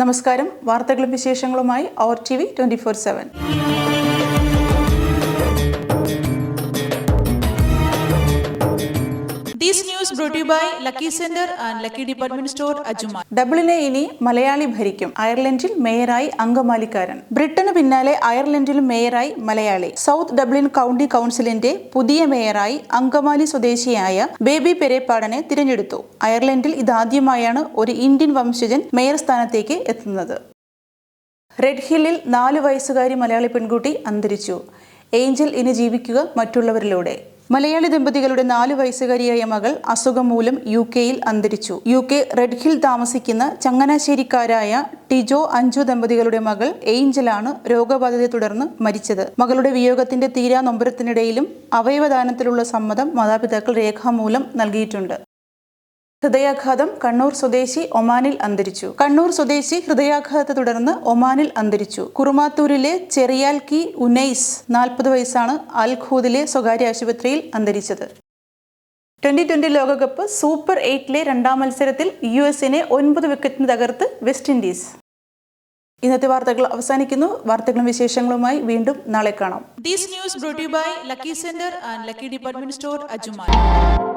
നമസ്കാരം. വാർത്തകളും വിശേഷങ്ങളുമായി അവർ T V twenty four seven. Center and Lucky Department Store, Ajuma. ഡബ്ലിനെ ഇനി മലയാളി ഭരിക്കും. അയർലൻഡിൽ മേയറായി അങ്കമാലിക്കാരൻ ബ്രിട്ടന് പിന്നാലെ അയർലൻഡിലും മേയറായി മലയാളി. സൗത്ത് ഡബ്ലിൻ കൗണ്ടി കൗൺസിലിന്റെ പുതിയ മേയറായി അങ്കമാലി സ്വദേശിയായ ബേബി പെരേപ്പാടനെ തിരഞ്ഞെടുത്തു. അയർലൻഡിൽ ഇതാദ്യമായാണ് ഒരു ഇന്ത്യൻ വംശജൻ മേയർ സ്ഥാനത്തേക്ക് എത്തുന്നത്. റെഡ് ഹില്ലിൽ നാല് വയസ്സുകാരി മലയാളി പെൺകുട്ടി അന്തരിച്ചു. ഏഞ്ചൽ ഇനി ജീവിക്കുക മറ്റുള്ളവരിലൂടെ. മലയാളി ദമ്പതികളുടെ നാലു വയസ്സുകാരിയായ മകൾ അസുഖം മൂലം യു കെയിൽ അന്തരിച്ചു. യു കെ റെഡ് ഹിൽ താമസിക്കുന്ന ചങ്ങനാശ്ശേരിക്കാരായ ടിജോ അഞ്ചു ദമ്പതികളുടെ മകൾ ഏഞ്ചലാണ് രോഗബാധയെ തുടർന്ന് മരിച്ചത്. മകളുടെ വിയോഗത്തിന്റെ തീരാ നൊമ്പരത്തിനിടയിലും അവയവദാനത്തിലുള്ള സമ്മതം മാതാപിതാക്കൾ രേഖാമൂലം നൽകിയിട്ടുണ്ട്. ഹൃദയാഘാതം കണ്ണൂർ സ്വദേശി ഒമാനിൽ അന്തരിച്ചു. കണ്ണൂർ സ്വദേശി ഹൃദയാഘാതത്തെ തുടർന്ന് ഒമാനിൽ അന്തരിച്ചു. കുറുമാത്തൂരിലെ ചെറിയാൽ കി ഉനൈസ് നാൽപ്പത് വയസ്സാണ് അൽഖൂദിലെ സ്വകാര്യ ആശുപത്രിയിൽ അന്തരിച്ചത്. ട്വന്റി ട്വന്റി ലോകകപ്പ് സൂപ്പർ എയ്റ്റിലെ രണ്ടാം മത്സരത്തിൽ യു എസിനെ ഒൻപത് വിക്കറ്റിന് തകർത്ത് വെസ്റ്റ് ഇൻഡീസ്. ഇന്നത്തെ വാർത്തകൾ അവസാനിക്കുന്നു. വാർത്തകളും വിശേഷങ്ങളുമായി വീണ്ടും നാളെ കാണാം. This news by Lucky Center and Lucky Department Store, Ajuma.